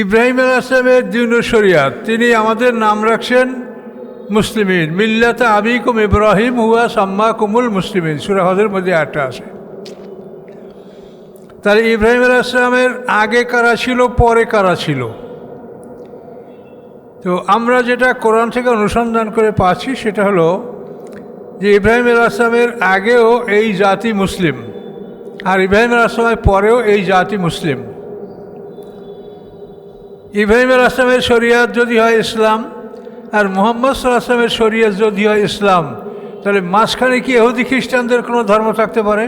ইব্রাহিম আল আসলামের দিন শরিয়াত। তিনি আমাদের নাম রাখছেন মুসলিমিন। মিল্লাতা আবিকুম ইব্রাহিম হুয়া সাম্মা কুমুল মুসলিমিন সুরাহদের মধ্যে একটা আছে। তাহলে ইব্রাহিম আল আসলামের আগে কারা ছিল, পরে কারা ছিল? তো আমরা যেটা কোরআন থেকে অনুসন্ধান করে পাচ্ছি, সেটা হলো যে ইব্রাহিম আল আসলামের আগেও এই জাতি মুসলিম। আর ইব্রাহিম আল আসলামের পরেও এই জাতি মুসলিম। ইব্রাহিম আসলামের শরিয়াত যদি হয় ইসলাম আর মোহাম্মদ আসলামের শরিয়াত যদি হয় ইসলাম, তাহলে মাঝখানে কি এহুদি খ্রিস্টানদের কোনো ধর্ম থাকতে পারে?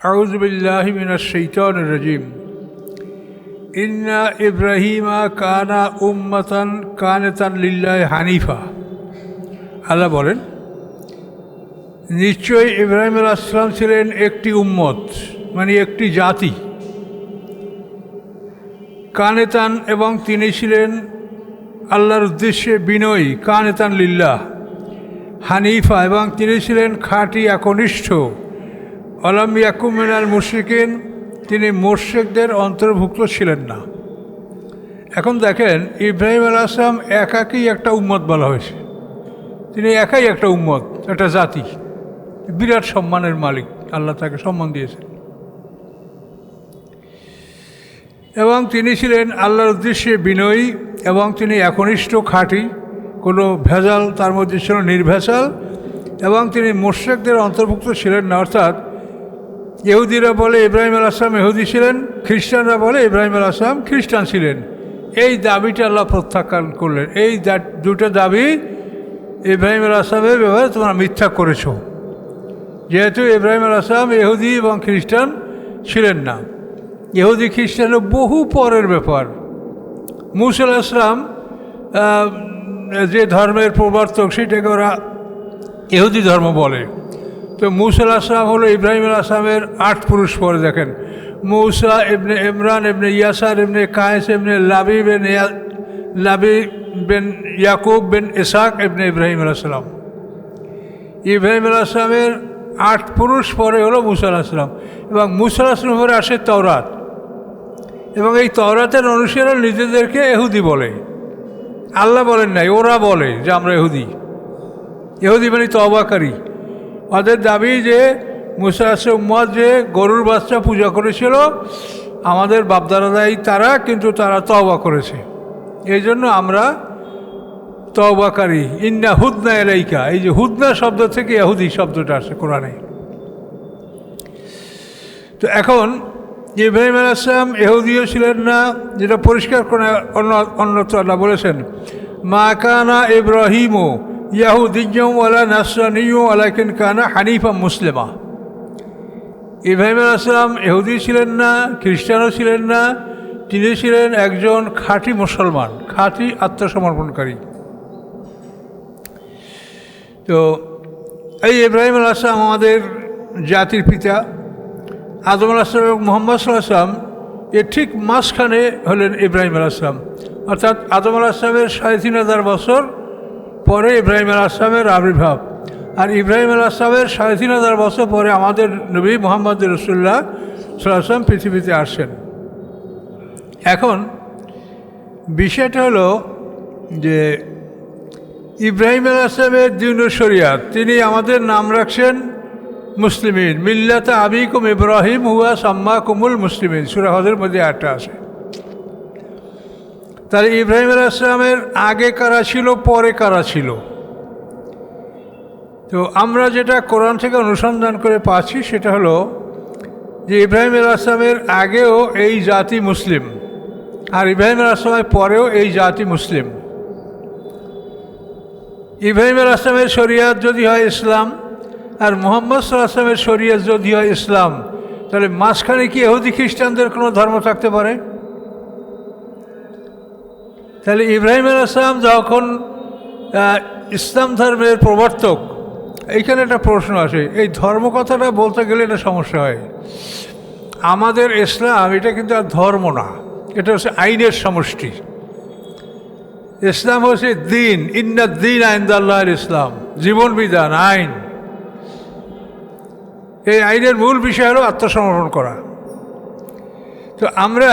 আউজবিল্লাহ মিনাশৈতন রাজিম। ইন্না ইব্রাহিমা কানা উম্মাতান কানেতান লিল্লাহ হানিফা। আল্লাহ বলেন নিশ্চয়ই ইব্রাহিম আসলাম ছিলেন একটি উম্মত মানে একটি জাতি। কানেতান এবং তিনি ছিলেন আল্লাহর উদ্দেশ্যে বিনয়ী, কানেতান লিল্লাহ, হানিফা এবং তিনি ছিলেন খাঁটি একনিষ্ঠ। অলাম ইয়াকুমিনাল মুশরিকিন, তিনি মোর্শেকদের অন্তর্ভুক্ত ছিলেন না। এখন দেখেন, ইব্রাহিম আল আসলাম একাকেই একটা উম্মত বলা হয়েছে। তিনি একাই একটা উম্মত, একটা জাতি। বিরাট সম্মানের মালিক। আল্লাহ তাকে সম্মান দিয়েছেন। এবং তিনি ছিলেন আল্লাহর উদ্দেশ্যে বিনয়ী এবং তিনি একনিষ্ঠ, খাঁটি, কোনো ভেজাল তার মধ্যে ছিল নির্ভেজাল এবং তিনি মোর্শেকদের অন্তর্ভুক্ত ছিলেন না। অর্থাৎ ইহুদিরা বলে ইব্রাহিম আল আসলাম ইহুদি ছিলেন, খ্রিস্টানরা বলে ইব্রাহিম আল আসলাম খ্রিস্টান ছিলেন। এই দাবিটা আল্লাহ প্রত্যাখ্যান করলেন। এই দুটো দাবি ইব্রাহিম আল আসলামের ব্যাপারে তোমরা মিথ্যা করেছ। যেহেতু ইব্রাহিম আল আসলাম ইহুদি এবং খ্রিস্টান ছিলেন না। ইহুদি খ্রিস্টানের বহু পরের ব্যাপার। মুসুল আসলাম যে ধর্মের প্রবর্তক, সেটাকে ওরা ইহুদি ধর্ম বলে। তো মুসাল আসলাম হলো ইব্রাহিম আল আসলামের আট পুরুষ পরে, দেখেন। মৌসা এমনি ইমরান এমনি ইয়াসার এমনি কায়েস এমনি লাবি বেন লাবি বেন ইয়াকুব বেন ইসাক এমনি ইব্রাহিম আল আসলাম ইব্রাহিম আল আসলামের আট পুরুষ, পরে হলো মুসাল আসলাম এবং মুসাল আসলাম পরে আসে তওরাত। এবং এই তওরাতের অনুসারণ নিজেদেরকে এহুদি বলে। আল্লাহ বলেন নাই, ওরা বলে যে আমরা এহুদি। এহুদি মানে তবাকারী ওদের দাবি যে মুসা উম্মদ যে গরুর বাচ্চা পূজা করেছিল, আমাদের বাপদারাদাই তারা, কিন্তু তারা তবা করেছে। এই জন্য আমরা তবাকারী ইন্না হুদনা এলাইকা এই যে হুদনা শব্দ থেকে এহুদি শব্দটা আসে কোরআনে। তো এখন, ইব্রাহিম আল আসলাম এহুদিও ছিলেন না, যেটা পরিষ্কার করে অন্য অন্যত্র আল্লাহ বলেছেন, মা কানা ইব্রাহিমও ইয়াহুদিজ্ঞম ওয়ালা নাসরানিও আলাকিন কানা হানিফা মুসলিমা। ইব্রাহিম আসলাম এহুদি ছিলেন না, খ্রিস্টানও ছিলেন না, তিনি ছিলেন একজন খাঁটি মুসলমান, খাঁটি আত্মসমর্পণকারী। তো এই ইব্রাহিম আল আসলাম আমাদের জাতির পিতা। আদম আল আসলাম এবং মোহাম্মদ সাল্লাম এর ঠিক মাঝখানে হলেন ইব্রাহিম আল আসলাম অর্থাৎ আদম আল আসলামের সাড়ে তিন হাজার বছর পরে ইব্রাহিম আল আসলামের আবির্ভাব। আর ইব্রাহিম আল আসলামের সাড়ে তিন হাজার বছর পরে আমাদের নবী মোহাম্মদ রসুল্লাহ সাল্লাম পৃথিবীতে আসেন এখন বিষয়টা হলো যে ইব্রাহিম আল আসলামের দিন শরিয়াত। তিনি আমাদের নাম রাখছেন মুসলিমিন। মিল্লাতা আবিকুম ইব্রাহিম হুয়া সাম্মা কুমুল মুসলিমিন সুরাহদের মধ্যে একটা আছে। তাহলে ইব্রাহিম আল আসলামের আগে কারা ছিল, পরে কারা ছিল? তো আমরা যেটা কোরআন থেকে অনুসন্ধান করে পাচ্ছি, সেটা হলো যে ইব্রাহিম আল আসলামের আগেও এই জাতি মুসলিম, আর ইব্রাহিম আল আসলামের পরেও এই জাতি মুসলিম। ইব্রাহিম আসলামের শরিয়াত যদি হয় ইসলাম আর মোহাম্মদ সাল আসলামের শরিয়াত যদি হয় ইসলাম, তাহলে মাঝখানে কি এহুদি খ্রিস্টানদের কোনো ধর্ম থাকতে পারে? তাহলে ইব্রাহিম আসলাম যখন ইসলাম ধর্মের প্রবর্তক, এইখানে একটা প্রশ্ন আসে, এই ধর্ম কথাটা বলতে গেলে এটা সমস্যা হয়। আমাদের ইসলাম এটা কিন্তু আর ধর্ম না, এটা হচ্ছে আইনের সমষ্টি। ইসলাম হচ্ছে দিন। ইন্না দিন আইন্দাল্লাহ ইসলাম। জীবন, বিধান, আইন। এই আইনের মূল বিষয় হলো আত্মসমর্পণ করা। তো আমরা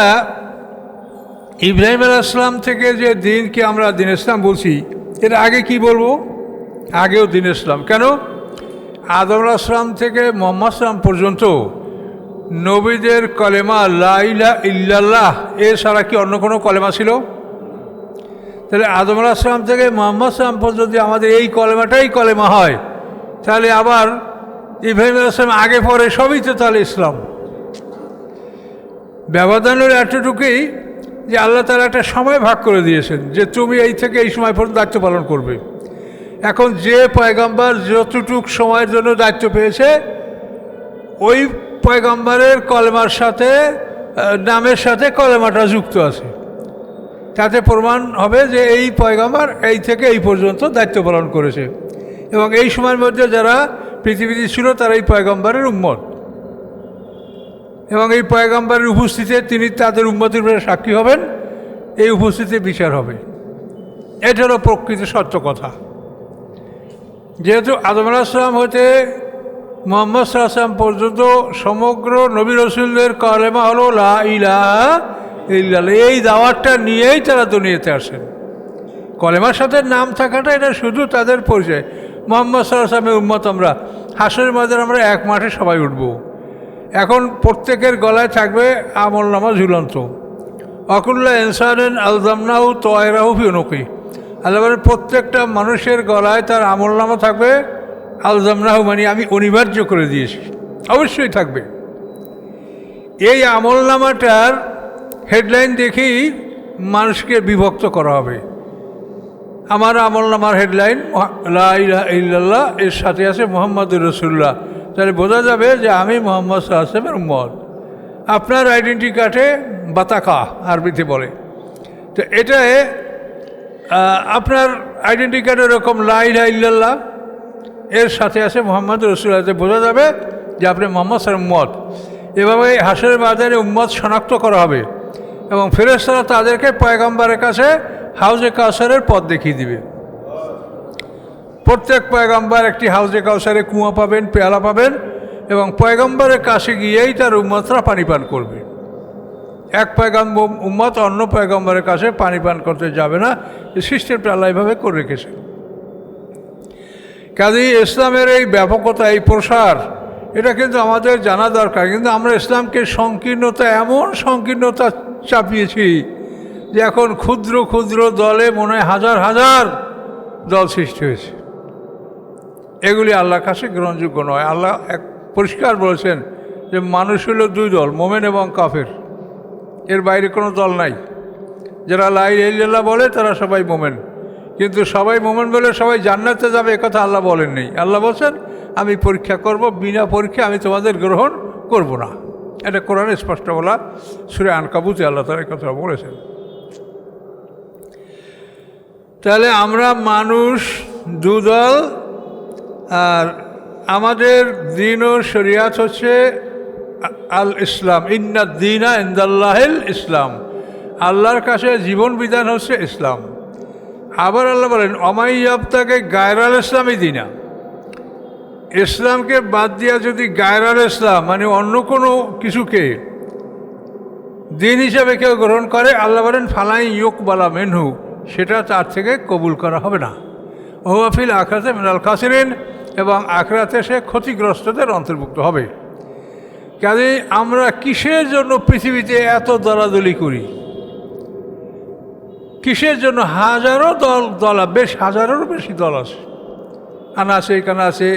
ইব্রাহিম আলাইসলাম থেকে যে দিনকে আমরা দিন ইসলাম বলছি, এর আগে কি বলব? আগেও দিন ইসলাম। কেন? আদম আসলাম থেকে মোহাম্মদ সালাম পর্যন্ত নবীদের কলেমা লাইলা ইল্লাল্লাহ, এ ছাড়া কি অন্য কোনো কলেমা ছিল? তাহলে আদম আসলাম থেকে মোহাম্মদ সালাম পর্যন্ত আমাদের এই কলেমাটাই কলেমা হয়। তাহলে আবার ইব্রাহিম আসলাম আগে পরে সবই তো তাহলে ইসলাম। ব্যবধানের এতটুকুই যে আল্লাহ তালা একটা সময় ভাগ করে দিয়েছেন যে তুমি এই থেকে এই সময় পর্যন্ত দায়িত্ব পালন করবে। এখন যে পয়গাম্বার যতটুক সময়ের জন্য দায়িত্ব পেয়েছে, ওই পয়গাম্বারের কলেমার সাথে নামের সাথে কলেমাটা যুক্ত আছে। তাতে প্রমাণ হবে যে এই পয়গাম্বার এই থেকে এই পর্যন্ত দায়িত্ব পালন করেছে। এবং এই সময়ের মধ্যে যারা পৃথিবীতে ছিল, তারা এই পয়গাম্বারের উম্মত। এবং এই পয়গাম্বারের উপস্থিতিতে তিনি তাদের উন্মতির উপরে সাক্ষী হবেন। এই উপস্থিতিতে বিচার হবে। এটা হলো প্রকৃত সত্য কথা। যেহেতু আদম আলাহিসাম হতে মোহাম্মদ সাল্লাম পর্যন্ত সমগ্র নবী রসুলদের কলেমা হলো লা ইলাহা ইল্লাল্লাহ এই দাওয়াতটা নিয়েই তারা দুনিয়াতে আসেন। কলেমার সাথে নাম থাকাটা এটা শুধু তাদের পরিচয়। মোহাম্মদ সাল্লামের উম্মত আমরা, হাসরের মাঝে আমরা এক মাঠে সবাই উঠবো। এখন প্রত্যেকের গলায় থাকবে আমল নামা ঝুলন্ত। অকুল্লা ইনসানেন আলজামনাহু তয়রাহু ফিউনকি। আল্লাহ প্রত্যেকটা মানুষের গলায় তার আমল নামা থাকবে, আলজামনাহু মানে আমি অনিবার্য করে দিয়েছি। অবশ্যই থাকবে। এই আমল নামাটার হেডলাইন দেখেই মানুষকে বিভক্ত করা হবে। আমার আমল নামার হেডলাইন ইল্লাল্লাহ, এর সাথে আছে মোহাম্মদ রসুল্লাহ তাহলে বোঝা যাবে যে আমি মোহাম্মদ সাল্লামের উম্মত। আপনার আইডেন্টি কার্ডে বাতাকা, আরবিতে বলে। তো এটায় আপনার আইডেন্টি কার্ডে এরকম লা ইলাহা ইল্লাল্লাহ, এর সাথে আছে মোহাম্মদ রসুল্লাহতে বোঝা যাবে যে আপনি মোহাম্মদ সাল উম্মত। এভাবে হাসের বাজারে উম্মত শনাক্ত করা হবে। এবং ফেরেস্তারা তাদেরকে পয়গম্বরের কাছে হাউজে কাউসারের পথ দেখিয়ে দিবে। প্রত্যেক পয়গম্বর একটি হাউজে কাউসারে কুয়া পাবেন, পেয়ালা পাবেন এবং পয়গম্বরের কাছে গিয়েই তার উম্মতরা পানি পান করবে। এক পয়গম্বর উম্মত অন্য পয়গম্বরের কাছে পানি পান করতে যাবে না, এই সিস্টেমটা আল্লাহ এভাবে করে রেখেছে। কাজেই ইসলামের এই ব্যাপকতা, এই প্রসার, এটা কিন্তু আমাদের জানা দরকার, কিন্তু আমরা ইসলামকে সংকীর্ণতা, এমন সংকীর্ণতা চাপিয়েছি যে এখন ক্ষুদ্র ক্ষুদ্র দলে মনে হাজার হাজার দল সৃষ্টি হয়েছে। এগুলি আল্লাহর কাছে গ্রহণযোগ্য নয়। আল্লাহ এক পরিষ্কার বলেছেন যে মানুষ হলো দুই দল, মোমেন এবং কাফের। এর বাইরে কোনো দল নাই। যারা লাই ইল্লাল্লাহ বলে তারা সবাই মোমেন। কিন্তু সবাই মোমেন বলে সবাই জান্নাতে যাবে একথা আল্লাহ বলেন নেই আল্লাহ বলছেন, আমি পরীক্ষা করব, বিনা পরীক্ষা আমি তোমাদের গ্রহণ করব না। এটা কোরআনে স্পষ্ট বলা, সুরে আনকাবুতে আল্লাহ তারা কথা বলেছেন। তাহলে আমরা মানুষ, দুদল, আর আমাদের দিন ও শরিয়াত হচ্ছে আল ইসলাম, ইন্না দিনা ইন্দাল্লাহিল ইসলাম। আল্লাহর কাছে জীবন বিধান হচ্ছে ইসলাম। আবার আল্লাহ বলেন অমাইয়াবতাকে গায়রাল ইসলামই দিনা। ইসলামকে বাদ দিয়া যদি গায়রাল ইসলাম মানে অন্য কোনো কিছুকে দিন হিসাবে কেউ গ্রহণ করে, আল্লাহ বলেন ফালাই ইয়ক বালা মেনহু, সেটা তার থেকে কবুল করা হবে না। ওহাফিল আখরাতে মিনাল কাসিরিন এবং আখরাতে সে ক্ষতিগ্রস্তদের অন্তর্ভুক্ত হবে। কাজে আমরা কিসের জন্য পৃথিবীতে এত দলাদলি করি? কিসের জন্য হাজারো দল দল, বেশ হাজারেরও বেশি দল আছে। এখানে আছে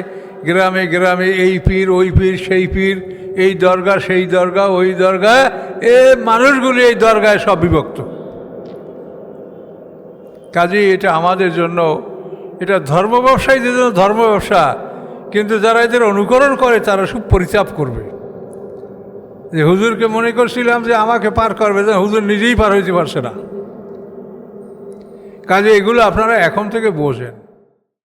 গ্রামে গ্রামে এই পীর, ওই পীর, সেই পীর, এই দরগা, সেই দরগা, ওই দরগা, এ মানুষগুলি এই দরগায় সব বিভক্ত। কাজেই এটা আমাদের জন্য, এটা ধর্ম ব্যবসায়ীদের জন্য ধর্ম ব্যবসা, কিন্তু যারা এদের অনুকরণ করে, তারা খুব পরিতাপ করবে। যে হুজুরকে মনে করছিলাম যে আমাকে পার করবে, যে হুজুর নিজেই পার হইতে পারছে না। কাজে এগুলো আপনারা এখন থেকে বোঝেন।